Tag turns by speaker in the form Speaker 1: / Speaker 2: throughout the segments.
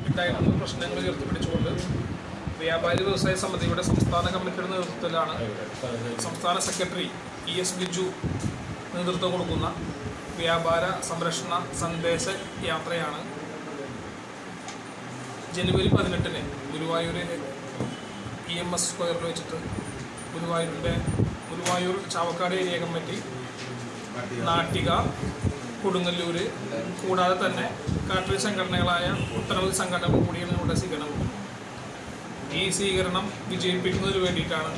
Speaker 1: ഉണ്ടായിരുന്ന. പ്രശ്നങ്ങൾ ഉയർത്തിപ്പിടിച്ചുകൊണ്ട് വ്യാപാരി വ്യവസായ സമിതിയുടെ സംസ്ഥാന കമ്മിറ്റിയുടെ നേതൃത്വത്തിലാണ് സംസ്ഥാന സെക്രട്ടറി ഇ എസ് ബിജു നേതൃത്വം കൊടുക്കുന്ന വ്യാപാര സംരക്ഷണ സന്ദേശ യാത്രയാണ് ജനുവരി പതിനെട്ടിന് ഗുരുവായൂരിൽ ഇ എം എസ് സ്ക്വയറിൽ വെച്ചിട്ട് ഗുരുവായൂരിന്റെ ഗുരുവായൂർ ചാവക്കാട് ഏരിയ കമ്മിറ്റി നാട്ടിക കൊടുങ്ങല്ലൂർ കൂടാതെ തന്നെ കാർട്ടറി സംഘടനകളായ ഒട്ടനവധി സംഘടനകൾ കൂടിയാണ് ഇവിടെ സ്വീകരണം. ഈ സ്വീകരണം വിജയിപ്പിക്കുന്നതിന് വേണ്ടിയിട്ടാണ്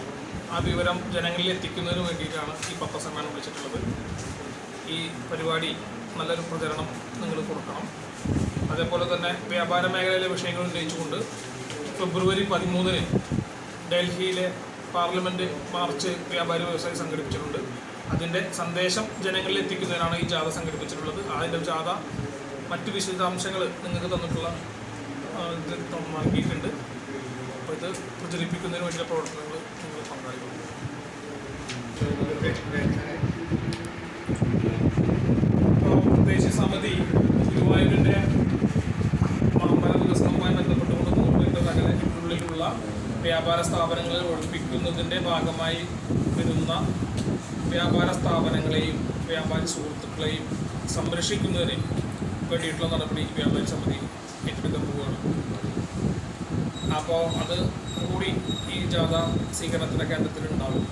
Speaker 1: ആ വിവരം ജനങ്ങളിൽ എത്തിക്കുന്നതിന് വേണ്ടിയിട്ടാണ് ഈ പത്രസമ്മേളനം വിളിച്ചിട്ടുള്ളത്. ഈ പരിപാടി നല്ലൊരു പ്രചരണം നിങ്ങൾ കൊടുക്കണം. അതേപോലെ തന്നെ വ്യാപാര മേഖലയിലെ വിഷയങ്ങൾ ഉന്നയിച്ചുകൊണ്ട് ഫെബ്രുവരി പതിമൂന്നിന് ഡൽഹിയിലെ പാർലമെന്റ് മാർച്ച് വ്യാപാര വ്യവസായി സംഘടിപ്പിച്ചിട്ടുണ്ട്. അതിന്റെ സന്ദേശം ജനങ്ങളിൽ എത്തിക്കുന്നതിനാണ് ഈ ജാഥ സംഘടിപ്പിച്ചിട്ടുള്ളത്. അതിന്റെ ജാഥ മറ്റ് വിശദാംശങ്ങൾ നിങ്ങൾക്ക് തന്നിട്ടുള്ള ഇത് നൽകിയിട്ടുണ്ട്. അപ്പോൾ ഇത് പ്രചരിപ്പിക്കുന്നതിന് വേണ്ടിയുള്ള പ്രവർത്തനങ്ങൾ നിങ്ങൾ പങ്കാളികളും ദേശീയ സമിതി ഗുരുവായൂരിന്റെ മാമ്പഴ വികസനവുമായി ബന്ധപ്പെട്ടുകൊണ്ട് നൂറിന്റെ വ്യാപാര സ്ഥാപനങ്ങളിൽ ഒഴിപ്പിക്കുന്നതിന്റെ ഭാഗമായി വരുന്ന വ്യാപാര സ്ഥാപനങ്ങളെയും വ്യാപാരി സുഹൃത്തുക്കളെയും സംരക്ഷിക്കുന്നതിന് വേണ്ടിയിട്ടുള്ള നടപടി വ്യാപാരി സമിതി ഏറ്റെടുക്കാൻ പോവുകയാണ്. അപ്പോൾ അത് കൂടി ഈ ജാഥ സ്വീകരണത്തിന്റെ കേന്ദ്രത്തിലുണ്ടാവും.